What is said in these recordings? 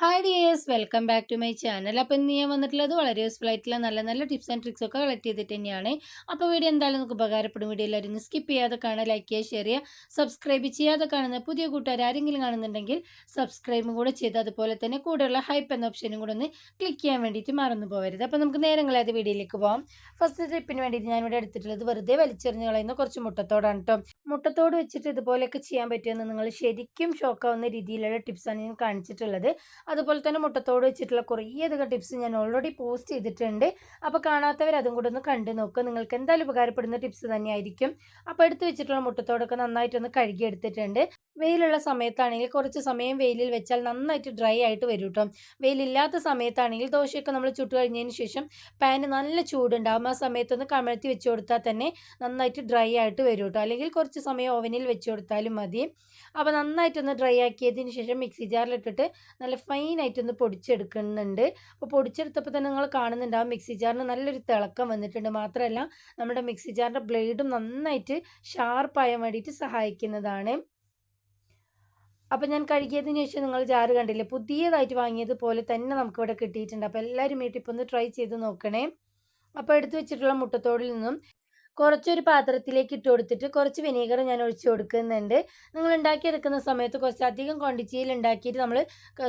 Hi dears welcome back to my channel അപ്പോൾ ഇന്ന് ഞാൻ വന്നിട്ടുള്ളത് വളരെ യൂസ്ഫുൾ ആയിട്ടുള്ള നല്ല നല്ല ടിപ്സ് ആൻഡ് ട്രിക്സ് ഒക്കെ കളക്ട് ചെയ്തിട്ട് തന്നെയാണ്. അപ്പോൾ വീഡിയോ എന്തായാലും നമുക്ക് ഉപകാരപ്പെടും. വീഡിയോ എല്ലാവരും സ്കിപ്പ് ചെയ്യാതെ കാണുക ലൈക്ക് ചെയ്യുക ഷെയർ ചെയ്യുക സബ്സ്ക്രൈബ് ചെയ്യാതെ കാണുന്ന പുതിയ കൂട്ടുകാർ ആരെങ്കിലും കാണുന്നുണ്ടെങ്കിൽ സബ്സ്ക്രൈബും കൂടെ ചെയ്ത് അതുപോലെ തന്നെ കൂടെയുള്ള ഹൈപ്പ് എന്ന ഓപ്ഷനും കൂടെ ഒന്ന് ക്ലിക്ക് ചെയ്യാൻ വേണ്ടിയിട്ട് മറന്നു പോകരുത്. അപ്പോൾ നമുക്ക് നേരങ്ങളായത് വീഡിയോയിലേക്ക് പോകാം ഫസ്റ്റ് ട്രിപ്പിന് വേണ്ടിയിട്ട് ഞാനിവിടെ എടുത്തിട്ടുള്ളത് വെറുതെ വലിച്ചെറിഞ്ഞ് കളയുന്ന കുറച്ച് മുട്ടത്തോടാണ് കേട്ടോ മുട്ടത്തോട് വെച്ചിട്ട് ഇതുപോലെയൊക്കെ ചെയ്യാൻ പറ്റുമെന്ന് നിങ്ങൾ ശരിക്കും ഷോക്കാവുന്ന രീതിയിലുള്ള ടിപ്സാണ് ഞാൻ കാണിച്ചിട്ടുള്ളത്. അതുപോലെ തന്നെ മുട്ടത്തോട് വെച്ചിട്ടുള്ള കുറേയധികം ടിപ്സ് ഞാൻ ഓൾറെഡി പോസ്റ്റ് ചെയ്തിട്ടുണ്ട്. അപ്പോൾ കാണാത്തവർ അതും കൂടെ ഒന്ന് കണ്ടു നോക്കുക നിങ്ങൾക്ക് എന്തായാലും ഉപകാരപ്പെടുന്ന ടിപ്സ് തന്നെയായിരിക്കും. അപ്പോൾ എടുത്ത് വെച്ചിട്ടുള്ള മുട്ടത്തോടൊക്കെ നന്നായിട്ടൊന്ന് കഴുകി എടുത്തിട്ടുണ്ട് വെയിലുള്ള സമയത്താണെങ്കിൽ കുറച്ച് സമയം വെയിലിൽ വെച്ചാൽ നന്നായിട്ട് ഡ്രൈ ആയിട്ട് വരും കേട്ടോ വെയിലില്ലാത്ത സമയത്താണെങ്കിൽ ദോശയൊക്കെ നമ്മൾ ചുട്ട് കഴിഞ്ഞതിന് ശേഷം പാന് നല്ല ചൂടുണ്ടാകും ആ സമയത്തൊന്ന് കമഴ്ത്തി വെച്ച് കൊടുത്താൽ തന്നെ നന്നായിട്ട് ഡ്രൈ ആയിട്ട് വരും കേട്ടോ അല്ലെങ്കിൽ കുറച്ച് സമയം ഓവനിൽ വെച്ച് കൊടുത്താലും മതി. അപ്പോൾ നന്നായിട്ടൊന്ന് ഡ്രൈ ആക്കിയതിന് ശേഷം മിക്സി ജാറിലിട്ടിട്ട് നല്ല ഫൈനായിട്ടൊന്ന് പൊടിച്ചെടുക്കുന്നുണ്ട്. അപ്പോൾ പൊടിച്ചെടുത്തപ്പോൾ തന്നെ നിങ്ങൾ കാണുന്നുണ്ടാവും മിക്സി ജാറിന് നല്ലൊരു തിളക്കം വന്നിട്ടുണ്ട്. മാത്രമല്ല നമ്മുടെ മിക്സി ജാറിന്റെ ബ്ലേഡും നന്നായിട്ട് ഷാർപ്പായാൻ വേണ്ടിയിട്ട് സഹായിക്കുന്നതാണ്. അപ്പോൾ ഞാൻ കഴുകിയതിന് ശേഷം നിങ്ങൾ ജാറ് കണ്ടില്ലേ? പുതിയതായിട്ട് വാങ്ങിയതുപോലെ തന്നെ നമുക്കിവിടെ കിട്ടിയിട്ടുണ്ട്. അപ്പോൾ എല്ലാവരും വീട്ടിൽ ഒന്ന് ട്രൈ ചെയ്ത് നോക്കണേ. അപ്പോൾ എടുത്തു വെച്ചിട്ടുള്ള മുട്ടത്തോടിൽ നിന്നും കുറച്ചൊരു പാത്രത്തിലേക്ക് ഇട്ട് കൊടുത്തിട്ട് കുറച്ച് വിനീഗർ ഞാൻ ഒഴിച്ചു കൊടുക്കുന്നുണ്ട്. നിങ്ങൾ ഉണ്ടാക്കിയെടുക്കുന്ന സമയത്ത് കുറച്ച് അധികം ക്വാണ്ടിറ്റിയിൽ ഉണ്ടാക്കിയിട്ട് നമ്മൾ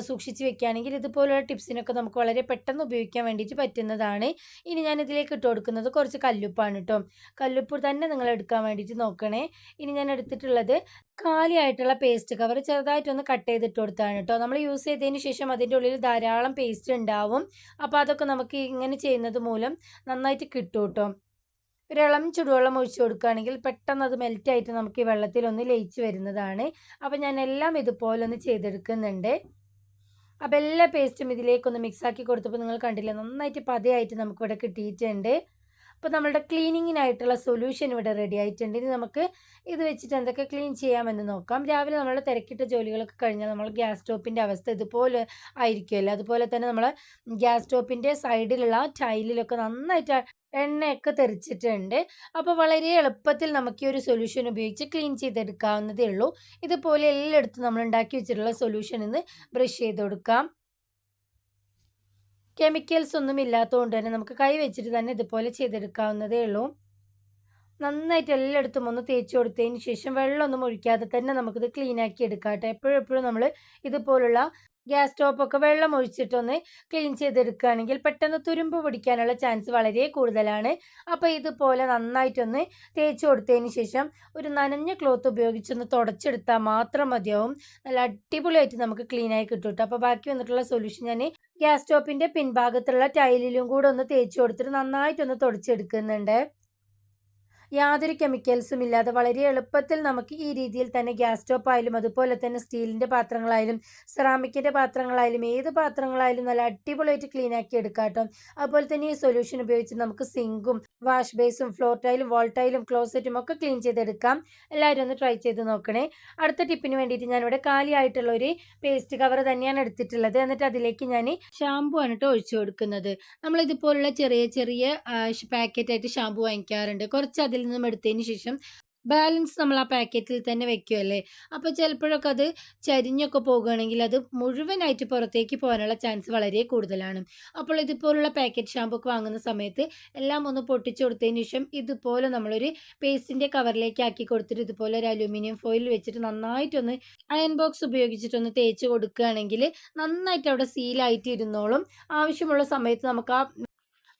സൂക്ഷിച്ച് വെക്കുകയാണെങ്കിൽ ഇതുപോലുള്ള ടിപ്സിനൊക്കെ നമുക്ക് വളരെ പെട്ടെന്ന് ഉപയോഗിക്കാൻ വേണ്ടിയിട്ട് പറ്റുന്നതാണ്. ഇനി ഞാൻ ഇതിലേക്ക് ഇട്ട് കൊടുക്കുന്നത് കുറച്ച് കല്ലുപ്പാണ് കേട്ടോ കല്ലുപ്പ് തന്നെ നിങ്ങൾ എടുക്കാൻ വേണ്ടിയിട്ട് നോക്കണേ. ഇനി ഞാൻ എടുത്തിട്ടുള്ളത് കാലിയായിട്ടുള്ള പേസ്റ്റ് കവർ ചെറുതായിട്ടൊന്ന് കട്ട് ചെയ്തിട്ട് കൊടുത്താണ് കേട്ടോ നമ്മൾ യൂസ് ചെയ്തതിന് ശേഷം അതിന്റെ ഉള്ളിൽ ധാരാളം പേസ്റ്റ് ഉണ്ടാവും. അപ്പോൾ അതൊക്കെ നമുക്ക് ഇങ്ങനെ ചെയ്യുന്നത് മൂലം നന്നായിട്ട് കിട്ടും കേട്ടോ ഒരിളം ചുടുവെള്ളം ഒഴിച്ച് കൊടുക്കുകയാണെങ്കിൽ പെട്ടെന്ന് അത് മെൽറ്റായിട്ട് നമുക്ക് ഈ വെള്ളത്തിൽ ഒന്ന് ലയിച്ച് വരുന്നതാണ്. അപ്പോൾ ഞാൻ എല്ലാം ഇതുപോലെ ഒന്ന് ചെയ്തെടുക്കുന്നുണ്ട്. അപ്പോൾ എല്ലാ പേസ്റ്റും ഇതിലേക്കൊന്ന് മിക്സാക്കി കൊടുത്തപ്പോൾ നിങ്ങൾ കണ്ടില്ല നന്നായിട്ട് പതയായിട്ട് നമുക്കിവിടെ കിട്ടിയിട്ടുണ്ട്. അപ്പോൾ നമ്മളുടെ ക്ലീനിങ്ങിനായിട്ടുള്ള സൊല്യൂഷൻ ഇവിടെ റെഡി ആയിട്ടുണ്ട്. ഇനി നമുക്ക് ഇത് വെച്ചിട്ട് എന്തൊക്കെ ക്ലീൻ ചെയ്യാമെന്ന് നോക്കാം. രാവിലെ നമ്മൾ തിരക്കിട്ട ജോലികളൊക്കെ കഴിഞ്ഞാൽ നമ്മൾ ഗ്യാസ് സ്റ്റോപ്പിന്റെ അവസ്ഥ ഇതുപോലെ ആയിരിക്കുമല്ലോ. അതുപോലെ തന്നെ നമ്മൾ ഗ്യാസ് സ്റ്റോപ്പിന്റെ സൈഡിലുള്ള ടൈലിലൊക്കെ നന്നായിട്ട് എണ്ണയൊക്കെ തെറിച്ചിട്ടുണ്ട്. അപ്പോൾ വളരെ എളുപ്പത്തിൽ നമുക്ക് ഈ ഒരു സൊല്യൂഷൻ ഉപയോഗിച്ച് ക്ലീൻ ചെയ്തെടുക്കാവുന്നതേ ഉള്ളൂ. ഇതുപോലെ എല്ലായിടത്തും നമ്മൾ ഉണ്ടാക്കി വെച്ചിട്ടുള്ള സൊല്യൂഷൻ ഇന്ന് ബ്രഷ് ചെയ്ത് കൊടുക്കാം. കെമിക്കൽസ് ഒന്നും ഇല്ലാത്തതുകൊണ്ട് തന്നെ നമുക്ക് കൈ വെച്ചിട്ട് തന്നെ ഇതുപോലെ ചെയ്തെടുക്കാവുന്നതേ ഉള്ളൂ. നന്നായിട്ട് എല്ലായിടത്തും ഒന്ന് തേച്ച് കൊടുത്തതിന് ശേഷം വെള്ളമൊന്നും ഒഴിക്കാതെ തന്നെ നമുക്കിത് ക്ലീൻ ആക്കി എടുക്കാം കേട്ടോ എപ്പോഴും എപ്പോഴും നമ്മൾ ഇതുപോലുള്ള ഗ്യാസ് സ്റ്റോപ്പൊക്കെ വെള്ളം ഒഴിച്ചിട്ടൊന്ന് ക്ലീൻ ചെയ്തെടുക്കുകയാണെങ്കിൽ പെട്ടെന്ന് തുരുമ്പ് പിടിക്കാനുള്ള ചാൻസ് വളരെ കൂടുതലാണ്. അപ്പോൾ ഇതുപോലെ നന്നായിട്ടൊന്ന് തേച്ച് കൊടുത്തതിന് ശേഷം ഒരു നനഞ്ഞ ക്ലോത്ത് ഉപയോഗിച്ചൊന്ന് തുടച്ചെടുത്താൽ മാത്രം മതിയാവും. നല്ല അടിപൊളിയായിട്ട് നമുക്ക് ക്ലീൻ ആയി കിട്ടും കേട്ടോ അപ്പോൾ ബാക്കി വന്നിട്ടുള്ള സൊല്യൂഷൻ ഞാൻ ഗ്യാസ് സ്റ്റോപ്പിന്റെ പിൻഭാഗത്തുള്ള ടൈലിലും കൂടെ ഒന്ന് തേച്ച് കൊടുത്തിട്ട് നന്നായിട്ടൊന്ന് തുടച്ചെടുക്കുന്നുണ്ട്. യാതൊരു കെമിക്കൽസും ഇല്ലാതെ വളരെ എളുപ്പത്തിൽ നമുക്ക് ഈ രീതിയിൽ തന്നെ ഗ്യാസ് സ്റ്റോപ്പ് ആയാലും അതുപോലെ തന്നെ സ്റ്റീലിന്റെ പാത്രങ്ങളായാലും സെറാമിക്കിന്റെ പാത്രങ്ങളായാലും ഏത് പാത്രങ്ങളായാലും നല്ല അടിപൊളിയായിട്ട് ക്ലീൻ ആക്കി എടുക്കാം കേട്ടോ. അതുപോലെ തന്നെ ഈ സൊല്യൂഷൻ ഉപയോഗിച്ച് നമുക്ക് സിങ്കും വാഷ് ബേസും ഫ്ലോർ ടൈലും വോൾ ടൈലും ക്ലോസറ്റും ഒക്കെ ക്ലീൻ ചെയ്തെടുക്കാം. എല്ലാവരും ഒന്ന് ട്രൈ ചെയ്ത് നോക്കണേ. അടുത്ത ടിപ്പിന് വേണ്ടിയിട്ട് ഞാനിവിടെ കാലിയായിട്ടുള്ള ഒരു പേസ്റ്റ് കവർ തന്നെയാണ് എടുത്തിട്ടുള്ളത്. എന്നിട്ട് അതിലേക്ക് ഞാൻ ഷാമ്പു ആണ് കേട്ടോ ഒഴിച്ചു കൊടുക്കുന്നത്. നമ്മൾ ഇതുപോലുള്ള ചെറിയ ചെറിയ പാക്കറ്റായിട്ട് ഷാമ്പു വാങ്ങിക്കാറുണ്ട്. കുറച്ച് അതിൽ നിന്നും എടുത്തതിന് ശേഷം ബാലൻസ് നമ്മൾ ആ പാക്കറ്റിൽ തന്നെ വെക്കുമല്ലേ അപ്പോൾ ചിലപ്പോഴൊക്കെ അത് ചരിഞ്ഞൊക്കെ പോകുകയാണെങ്കിൽ അത് മുഴുവനായിട്ട് പുറത്തേക്ക് പോകാനുള്ള ചാൻസ് വളരെ കൂടുതലാണ്. അപ്പോൾ ഇതുപോലുള്ള പാക്കറ്റ് ഷാമ്പു ഒക്കെ വാങ്ങുന്ന സമയത്ത് എല്ലാം ഒന്ന് പൊട്ടിച്ചു കൊടുത്തതിന് ശേഷം ഇതുപോലെ നമ്മളൊരു പേസ്റ്റിന്റെ കവറിലേക്ക് ആക്കി കൊടുത്തിട്ട് ഇതുപോലെ ഒരു അലൂമിനിയം ഫോയിൽ വെച്ചിട്ട് നന്നായിട്ടൊന്ന് അയൺ ബോക്സ് ഉപയോഗിച്ചിട്ടൊന്ന് തേച്ച് കൊടുക്കുകയാണെങ്കിൽ നന്നായിട്ട് അവിടെ സീലായിട്ട് ഇരുന്നോളും ആവശ്യമുള്ള സമയത്ത് നമുക്ക് ആ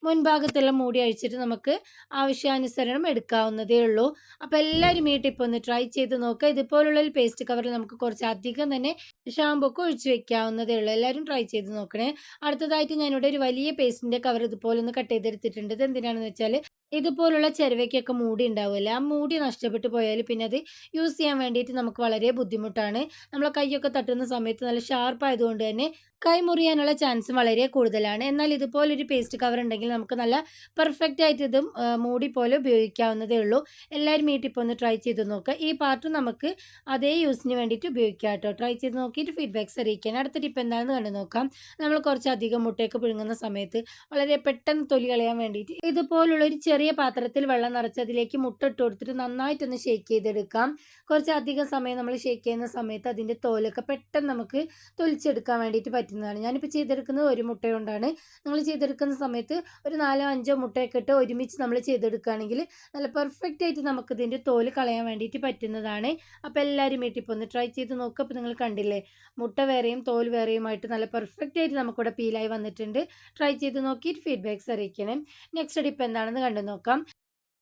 മുൻഭാഗത്തുള്ള മൂടി അഴിച്ചിട്ട് നമുക്ക് ആവശ്യാനുസരണം എടുക്കാവുന്നതേ ഉള്ളൂ. അപ്പോൾ എല്ലാവരും ഈ ഒന്ന് ട്രൈ ചെയ്ത് നോക്കുക ഇതുപോലുള്ള ഒരു പേസ്റ്റ് കവറിൽ നമുക്ക് കുറച്ച് അധികം തന്നെ ഷാമ്പൊക്കെ ഒഴിച്ച് വെക്കാവുന്നതേ ഉള്ളൂ. എല്ലാവരും ട്രൈ ചെയ്ത് നോക്കണേ. അടുത്തതായിട്ട് ഞാനിവിടെ ഒരു വലിയ പേസ്റ്റിന്റെ കവർ ഇതുപോലെ ഒന്ന് കട്ട് ചെയ്തെടുത്തിട്ടുണ്ട്. ഇത് എന്തിനാണെന്ന് വെച്ചാൽ ഇതുപോലുള്ള ചെരുവയ്ക്കൊക്കെ മൂടി ഉണ്ടാവില്ല. ആ മൂടി നഷ്ടപ്പെട്ടു പോയാൽ പിന്നെ അത് യൂസ് ചെയ്യാൻ വേണ്ടിയിട്ട് നമുക്ക് വളരെ ബുദ്ധിമുട്ടാണ്. നമ്മളെ കൈയൊക്കെ തട്ടുന്ന സമയത്ത് നല്ല ഷാർപ്പ് ആയതുകൊണ്ട് തന്നെ കൈ മുറിയാനുള്ള ചാൻസ് വളരെ കൂടുതലാണ്. എന്നാൽ ഇതുപോലൊരു പേസ്റ്റ് കവർ ഉണ്ടെങ്കിൽ നമുക്ക് നല്ല പെർഫെക്റ്റ് ആയിട്ട് ഇതും മൂടി പോലെ ഉപയോഗിക്കാവുന്നതേ ഉള്ളൂ. എല്ലാവരും ഈ ടിപ്പ് ഒന്ന് ട്രൈ ചെയ്ത് നോക്കുക ഈ പാർട്ട് നമുക്ക് അതേ യൂസിന് വേണ്ടിയിട്ട് ഉപയോഗിക്കാം കേട്ടോ. ട്രൈ ചെയ്ത് നോക്കിയിട്ട് ഫീഡ്ബാക്ക്സ് അറിയിക്കാൻ. അടുത്ത ടിപ്പ് എന്താണെന്ന് കണ്ടു നോക്കാം. നമ്മൾ കുറച്ച് അധികം മുട്ടയൊക്കെ പിഴുങ്ങുന്ന സമയത്ത് വളരെ പെട്ടെന്ന് തൊലി കളയാൻ വേണ്ടിയിട്ട് ഇതുപോലുള്ളൊരു ചെറിയ ചെറിയ പാത്രത്തിൽ വെള്ളം നിറച്ച് അതിലേക്ക് മുട്ട ഇട്ട് കൊടുത്തിട്ട് നന്നായിട്ടൊന്ന് ഷേക്ക് ചെയ്തെടുക്കാം. കുറച്ച് അധികം സമയം നമ്മൾ ഷേക്ക് ചെയ്യുന്ന സമയത്ത് അതിന്റെ തോലൊക്കെ പെട്ടെന്ന് നമുക്ക് തൊലിച്ചെടുക്കാൻ വേണ്ടിയിട്ട് പറ്റുന്നതാണ്. ഞാനിപ്പോൾ ചെയ്തെടുക്കുന്നത് ഒരു മുട്ട കൊണ്ടാണ്. നിങ്ങൾ ചെയ്തെടുക്കുന്ന സമയത്ത് ഒരു നാലോ അഞ്ചോ മുട്ടയൊക്കെ ഇട്ട് ഒരുമിച്ച് നമ്മൾ ചെയ്തെടുക്കുകയാണെങ്കിൽ നല്ല പെർഫെക്റ്റ് ആയിട്ട് നമുക്ക് ഇതിന്റെ തോൽ കളയാൻ വേണ്ടിയിട്ട് പറ്റുന്നതാണ്. അപ്പോൾ എല്ലാവരും വീട്ടിൽ ഇപ്പോൾ ഒന്ന് ട്രൈ ചെയ്ത് നോക്കുക അപ്പോൾ നിങ്ങൾ കണ്ടില്ലേ മുട്ട വേറെയും തോൽ വേറെയുമായിട്ട് നല്ല പെർഫെക്റ്റ് ആയിട്ട് നമുക്കിവിടെ പീലായി വന്നിട്ടുണ്ട്. ട്രൈ ചെയ്ത് നോക്കിയിട്ട് ഫീഡ്ബാക്ക്സ് അറിയിക്കണം. നെക്സ്റ്റ് ഡിപ്പ് എന്താണെന്ന് കണ്ടു? നോക്കാം.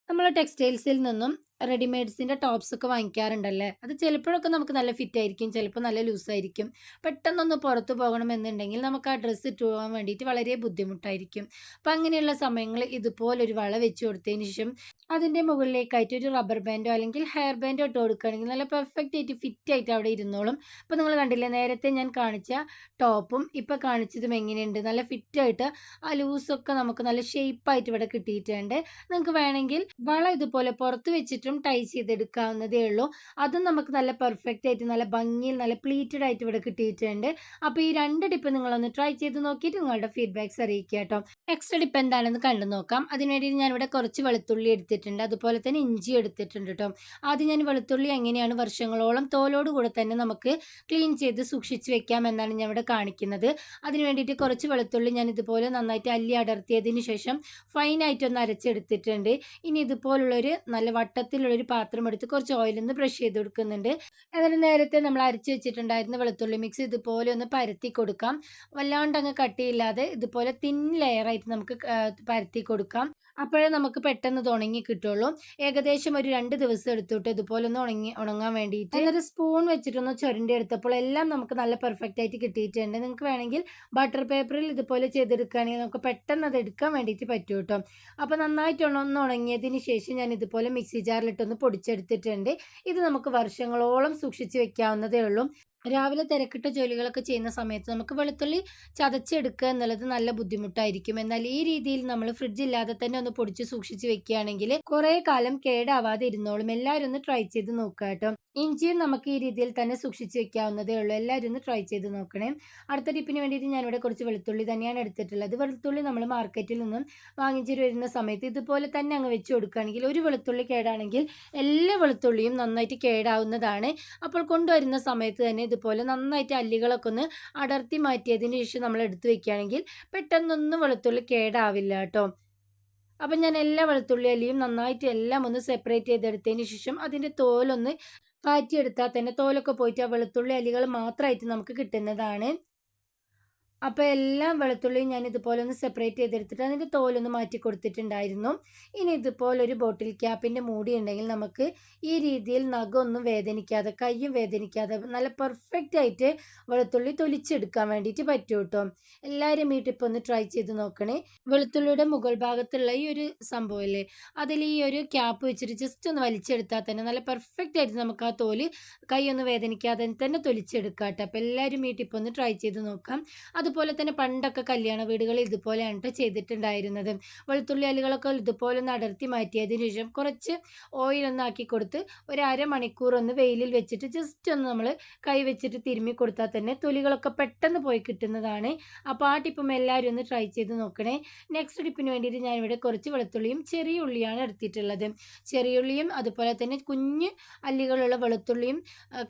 നമ്മൾ ടെക്സ്റ്റൈൽസിൽ നിന്നും റെഡിമെയ്ഡ്സിന്റെ ടോപ്സ് ഒക്കെ വാങ്ങിക്കാറുണ്ടല്ലേ? അത് ചിലപ്പോഴൊക്കെ നമുക്ക് നല്ല ഫിറ്റ് ആയിരിക്കും ചിലപ്പോൾ നല്ല ലൂസായിരിക്കും പെട്ടെന്നൊന്ന് പുറത്ത് പോകണമെന്നുണ്ടെങ്കിൽ നമുക്ക് ആ ഡ്രസ്സ് ഇട്ട് പോകാൻ വേണ്ടിയിട്ട് വളരെ ബുദ്ധിമുട്ടായിരിക്കും. അപ്പം അങ്ങനെയുള്ള സമയങ്ങളിൽ ഇതുപോലൊരു വള വെച്ച് കൊടുത്തതിന് ശേഷം അതിന്റെ മുകളിലേക്കായിട്ട് ഒരു റബ്ബർ ബാൻഡോ അല്ലെങ്കിൽ ഹെയർ ബാൻഡോ ഇട്ട് കൊടുക്കുകയാണെങ്കിൽ നല്ല പെർഫെക്റ്റ് ആയിട്ട് ഫിറ്റ് ആയിട്ട് അവിടെ ഇരുന്നോളും. അപ്പോൾ നിങ്ങൾ കണ്ടില്ലേ നേരത്തെ ഞാൻ കാണിച്ച ടോപ്പും ഇപ്പോൾ കാണിച്ചതും എങ്ങനെയുണ്ട്? നല്ല ഫിറ്റായിട്ട് ആ ലൂസൊക്കെ നമുക്ക് നല്ല ഷേപ്പായിട്ട് ഇവിടെ കിട്ടിയിട്ടുണ്ട്. നിങ്ങൾക്ക് വേണമെങ്കിൽ വള ഇതുപോലെ പുറത്ത് വെച്ചിട്ടും ടൈ ചെയ്തെടുക്കാവുന്നതേ ഉള്ളൂ. അതും നമുക്ക് നല്ല പെർഫെക്റ്റ് ആയിട്ട് നല്ല ഭംഗിയിൽ നല്ല പ്ലീറ്റഡ് ആയിട്ട് ഇവിടെ കിട്ടിയിട്ടുണ്ട്. അപ്പോൾ ഈ രണ്ട് ടിപ്പ് നിങ്ങളൊന്ന് ട്രൈ ചെയ്ത് നോക്കിയിട്ട് നിങ്ങളുടെ ഫീഡ്ബാക്ക്സ് അറിയിക്കുക കേട്ടോ. നെക്സ്റ്റ് ടിപ്പ് എന്താണെന്ന് കണ്ടു നോക്കാം. അതിനുവേണ്ടി ഇവിടെ കുറച്ച് വെളുത്തുള്ളി എടുത്തിട്ടുണ്ട്. അതുപോലെ തന്നെ ഇഞ്ചി എടുത്തിട്ടുണ്ട് കേട്ടോ. ആദ്യം ഞാൻ വെളുത്തുള്ളി എങ്ങനെയാണ് വർഷങ്ങളോളം തോലോട് കൂടെ തന്നെ നമുക്ക് ക്ലീൻ ചെയ്ത് സൂക്ഷിച്ച് വെക്കാം എന്നാണ് ഞാൻ ഇവിടെ കാണിക്കുന്നത്. അതിന് വേണ്ടിയിട്ട് കുറച്ച് വെളുത്തുള്ളി ഞാൻ ഇതുപോലെ നന്നായിട്ട് അല്ലി അടർത്തിയതിന് ശേഷം ഫൈനായിട്ടൊന്ന് അരച്ചെടുത്തിട്ടുണ്ട്. ഇനി ഇതുപോലുള്ളൊരു നല്ല വട്ടത്തിലുള്ളൊരു പാത്രം എടുത്ത് കുറച്ച് ഓയിലൊന്ന് ബ്രഷ് ചെയ്ത് കൊടുക്കുന്നുണ്ട്. എന്നിട്ട് നേരത്തെ നമ്മൾ അരച്ച് വെച്ചിട്ടുണ്ടായിരുന്ന വെളുത്തുള്ളി മിക്സ് ഇതുപോലെ ഒന്ന് പരത്തി കൊടുക്കാം. വല്ലാണ്ട് അങ്ങ് കട്ടിയില്ലാതെ ഇതുപോലെ തിൻ ലെയറായിട്ട് നമുക്ക് പരത്തി കൊടുക്കാം. അപ്പോഴേ നമുക്ക് പെട്ടെന്ന് ഉണങ്ങി കിട്ടുള്ളൂ. ഏകദേശം ഒരു രണ്ട് ദിവസം എടുത്തിട്ട് ഇതുപോലെ ഒന്ന് ഉണങ്ങി ഉണങ്ങാൻ വേണ്ടിയിട്ട് എന്നിട്ട് സ്പൂൺ വെച്ചിട്ടൊന്ന് ചുരണ്ടി എടുത്തപ്പോൾ എല്ലാം നമുക്ക് നല്ല പെർഫെക്റ്റ് ആയിട്ട് കിട്ടിയിട്ടുണ്ട്. നിങ്ങൾക്ക് വേണമെങ്കിൽ ബട്ടർ പേപ്പറിൽ ഇതുപോലെ ചെയ്തെടുക്കുകയാണെങ്കിൽ നമുക്ക് പെട്ടെന്ന് അത് എടുക്കാൻ വേണ്ടിയിട്ട് പറ്റും കേട്ടോ അപ്പോൾ നന്നായിട്ട് ഒന്ന് ഉണങ്ങിയതിന് ശേഷം ഞാൻ ഇതുപോലെ മിക്സി ജാറിലിട്ടൊന്ന് പൊടിച്ചെടുത്തിട്ടുണ്ട്. ഇത് നമുക്ക് വർഷങ്ങളോളം സൂക്ഷിച്ച് വെക്കാവുന്നതേ ഉള്ളൂ. രാവിലെ തിരക്കിട്ട ജോലികളൊക്കെ ചെയ്യുന്ന സമയത്ത് നമുക്ക് വെളുത്തുള്ളി ചതച്ചെടുക്കുക എന്നുള്ളത് നല്ല ബുദ്ധിമുട്ടായിരിക്കും. എന്നാൽ ഈ രീതിയിൽ നമ്മൾ ഫ്രിഡ്ജ് ഇല്ലാതെ തന്നെ ഒന്ന് പൊടിച്ച് സൂക്ഷിച്ച് വെക്കുകയാണെങ്കിൽ കുറേ കാലം കേടാവാതെ ഇരുന്നോളും. എല്ലാവരും ഒന്ന് ട്രൈ ചെയ്ത് നോക്കുക കേട്ടോ. ഇഞ്ചിയും നമുക്ക് ഈ രീതിയിൽ തന്നെ സൂക്ഷിച്ച് വെക്കാവുന്നതേ ഉള്ളൂ. എല്ലാവരും ഒന്ന് ട്രൈ ചെയ്ത് നോക്കണേ. അടുത്ത ടിപ്പിന് വേണ്ടിയിട്ട് ഞാനിവിടെ കുറച്ച് വെളുത്തുള്ളി തന്നെയാണ് എടുത്തിട്ടുള്ളത്. വെളുത്തുള്ളി നമ്മൾ മാർക്കറ്റിൽ നിന്നും വാങ്ങിച്ചിട്ട് വരുന്ന സമയത്ത് ഇതുപോലെ തന്നെ അങ്ങ് വെച്ച് കൊടുക്കുകയാണെങ്കിൽ ഒരു വെളുത്തുള്ളി കേടാണെങ്കിൽ എല്ലാ വെളുത്തുള്ളിയും നന്നായിട്ട് കേടാവുന്നതാണ്. അപ്പോൾ കൊണ്ടുവരുന്ന സമയത്ത് തന്നെ ഇതുപോലെ നന്നായിട്ട് അല്ലികളൊക്കെ ഒന്ന് അടർത്തി മാറ്റിയതിന് ശേഷം നമ്മൾ എടുത്തു വെക്കുകയാണെങ്കിൽ പെട്ടെന്നൊന്നും വെളുത്തുള്ളി കേടാവില്ല കേട്ടോ. അപ്പം ഞാൻ എല്ലാ വെളുത്തുള്ളി അല്ലിയും നന്നായിട്ട് എല്ലാം ഒന്ന് സെപ്പറേറ്റ് ചെയ്തെടുത്തതിന് ശേഷം അതിന്റെ തോലൊന്ന് കാറ്റിയെടുത്താൽ തന്നെ തോലൊക്കെ പോയിട്ട് ആ വെളുത്തുള്ളി അല്ലികൾ മാത്രമായിട്ട് നമുക്ക് കിട്ടുന്നതാണ്. അപ്പോൾ എല്ലാം വെളുത്തുള്ളിയും ഞാൻ ഇതുപോലെ ഒന്ന് സെപ്പറേറ്റ് ചെയ്തെടുത്തിട്ട് അതിന്റെ തോലൊന്ന് മാറ്റി കൊടുത്തിട്ടുണ്ടായിരുന്നു. ഇനി ഇതുപോലെ ഒരു ബോട്ടിൽ ക്യാപ്പിന്റെ മൂടി ഉണ്ടെങ്കിൽ നമുക്ക് ഈ രീതിയിൽ നഖമൊന്നും വേദനിക്കാതെ കയ്യും വേദനിക്കാതെ നല്ല പെർഫെക്റ്റ് ആയിട്ട് വെളുത്തുള്ളി തൊലിച്ചെടുക്കാൻ വേണ്ടിയിട്ട് പറ്റും കേട്ടോ. എല്ലാവരും ഈ ടിപ്പ് ഒന്ന് ട്രൈ ചെയ്ത് നോക്കണേ. വെളുത്തുള്ളിയുടെ മുകൾ ഭാഗത്തുള്ള ഈ ഒരു സംഭവമല്ലേ അതിൽ ഈ ഒരു ക്യാപ്പ് വെച്ചിട്ട് ജസ്റ്റ് ഒന്ന് വലിച്ചെടുത്താൽ തന്നെ നല്ല പെർഫെക്റ്റ് ആയിട്ട് നമുക്ക് ആ തോൽ കൈ ഒന്ന് വേദനിക്കാതെ തന്നെ തൊലിച്ചെടുക്കാം കേട്ടോ. അപ്പോൾ എല്ലാവരും ഈ ടിപ്പ് ഒന്ന് ട്രൈ ചെയ്ത് നോക്കാം. അതുപോലെ തന്നെ പണ്ടൊക്കെ കല്യാണ വീടുകൾ ഇതുപോലെയാണ് കേട്ടോ ചെയ്തിട്ടുണ്ടായിരുന്നത്. വെളുത്തുള്ളി അലുകളൊക്കെ ഇതുപോലെ ഒന്ന് അടർത്തി മാറ്റിയതിന് ശേഷം കുറച്ച് ഓയിലൊന്ന് ആക്കി കൊടുത്ത് ഒരു അരമണിക്കൂർ ഒന്ന് വെയിലിൽ വെച്ചിട്ട് ജസ്റ്റ് ഒന്ന് നമ്മൾ കൈ വെച്ചിട്ട് തിരുമ്മി കൊടുത്താൽ തന്നെ തൊലികളൊക്കെ പെട്ടെന്ന് പോയി കിട്ടുന്നതാണ്. അപ്പോൾ ആ ടിപ്പും എല്ലാവരും ഒന്ന് ട്രൈ ചെയ്ത് നോക്കണേ. നെക്സ്റ്റ് ടിപ്പിന് വേണ്ടിയിട്ട് ഞാനിവിടെ കുറച്ച് വെളുത്തുള്ളിയും ചെറിയ ഉള്ളിയാണ് എടുത്തിട്ടുള്ളത്. ചെറിയ ഉള്ളിയും അതുപോലെ തന്നെ കുഞ്ഞ് അല്ലികളുള്ള വെളുത്തുള്ളിയും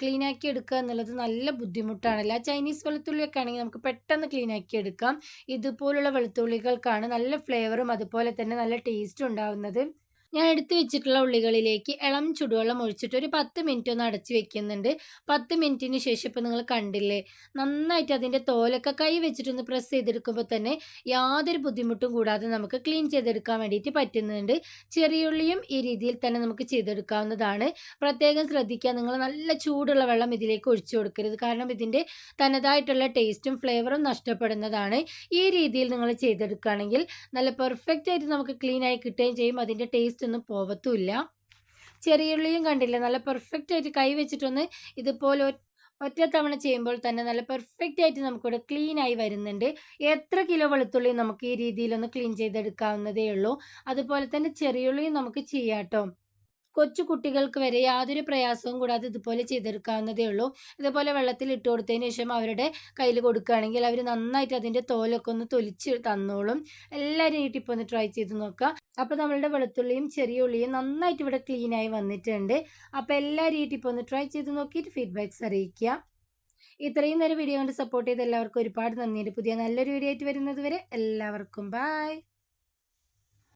ക്ലീനാക്കി എടുക്കുക എന്നുള്ളത് നല്ല ബുദ്ധിമുട്ടാണല്ലോ. ചൈനീസ് വെളുത്തുള്ളിയൊക്കെ ആണെങ്കിൽ നമുക്ക് പെട്ടെന്ന് ക്ലീൻ ആക്കി എടുക്കാം. ഇതുപോലുള്ള വെളുത്തുള്ളികൾക്കാണ് നല്ല ഫ്ലേവറും അതുപോലെ തന്നെ നല്ല ടേസ്റ്റും ഉണ്ടാവുന്നത്. ഞാൻ എടുത്തു വെച്ചിട്ടുള്ള ഉള്ളികളിലേക്ക് ഇളം ചുടുവെള്ളം ഒഴിച്ചിട്ട് ഒരു പത്ത് മിനിറ്റ് ഒന്ന് അടച്ചു വെക്കുന്നുണ്ട്. പത്ത് മിനിറ്റിന് ശേഷം ഇപ്പോൾ നിങ്ങൾ കണ്ടില്ലേ നന്നായിട്ട് അതിന്റെ തോലൊക്കെ കൈ വെച്ചിട്ടൊന്ന് പ്രസ് ചെയ്തെടുക്കുമ്പോൾ തന്നെ യാതൊരു ബുദ്ധിമുട്ടും കൂടാതെ നമുക്ക് ക്ലീൻ ചെയ്തെടുക്കാൻ വേണ്ടിയിട്ട് പറ്റുന്നുണ്ട്. ചെറിയുള്ളിയും ഈ രീതിയിൽ തന്നെ നമുക്ക് ചെയ്തെടുക്കാവുന്നതാണ്. പ്രത്യേകം ശ്രദ്ധിക്കുക നിങ്ങൾ നല്ല ചൂടുള്ള വെള്ളം ഇതിലേക്ക് ഒഴിച്ചു കൊടുക്കരുത്. കാരണം ഇതിന്റെ തനതായിട്ടുള്ള ടേസ്റ്റും ഫ്ലേവറും നഷ്ടപ്പെടുന്നതാണ്. ഈ രീതിയിൽ നിങ്ങൾ ചെയ്തെടുക്കുകയാണെങ്കിൽ നല്ല പെർഫെക്റ്റ് ആയിട്ട് നമുക്ക് ക്ലീൻ ആയി കിട്ടുകയും ചെയ്യും. അതിന്റെ ടേസ്റ്റ് ഒന്നും പോവത്തുമില്ല ചെറിയുള്ളിയും കണ്ടില്ല. നല്ല പെർഫെക്റ്റ് ആയിട്ട് കൈ വെച്ചിട്ടൊന്ന് ഇതുപോലെ ഒറ്റ തവണ ചെയ്യുമ്പോൾ തന്നെ നല്ല പെർഫെക്റ്റ് ആയിട്ട് നമുക്കിവിടെ ക്ലീൻ ആയി വരുന്നുണ്ട്. എത്ര കിലോ വെളുത്തുള്ളി നമുക്ക് ഈ രീതിയിലൊന്ന് ക്ലീൻ ചെയ്തെടുക്കാവുന്നതേ ഉള്ളൂ. അതുപോലെ തന്നെ ചെറിയുള്ളിയും നമുക്ക് ചെയ്യാം കേട്ടോ കൊച്ചു കുട്ടികൾക്ക് വരെ യാതൊരു പ്രയാസവും കൂടാതെ ഇതുപോലെ ചെയ്തെടുക്കാവുന്നതേ ഉള്ളൂ. ഇതുപോലെ വെള്ളത്തിൽ ഇട്ട് കൊടുത്തതിന് ശേഷം അവരുടെ കയ്യിൽ കൊടുക്കുകയാണെങ്കിൽ അവർ നന്നായിട്ട് അതിന്റെ തോലൊക്കെ ഒന്ന് തൊലിച്ച് തന്നോളും. എല്ലാവരും ഈ ഒന്ന് ട്രൈ ചെയ്ത് നോക്കുക. അപ്പോൾ നമ്മളുടെ വെളുത്തുള്ളിയും ചെറിയ ഉള്ളിയും നന്നായിട്ട് ഇവിടെ ക്ലീനായി വന്നിട്ടുണ്ട്. അപ്പോൾ എല്ലാവരും ഈ ഒന്ന് ട്രൈ ചെയ്ത് നോക്കിയിട്ട് ഫീഡ്ബാക്ക്സ് അറിയിക്കുക. ഇത്രയും നേരം വീഡിയോ കൊണ്ട് സപ്പോർട്ട് ചെയ്ത് എല്ലാവർക്കും ഒരുപാട് നന്ദിയുണ്ട്. പുതിയ നല്ലൊരു വീഡിയോ ആയിട്ട് വരുന്നത് വരെ എല്ലാവർക്കും ബായ്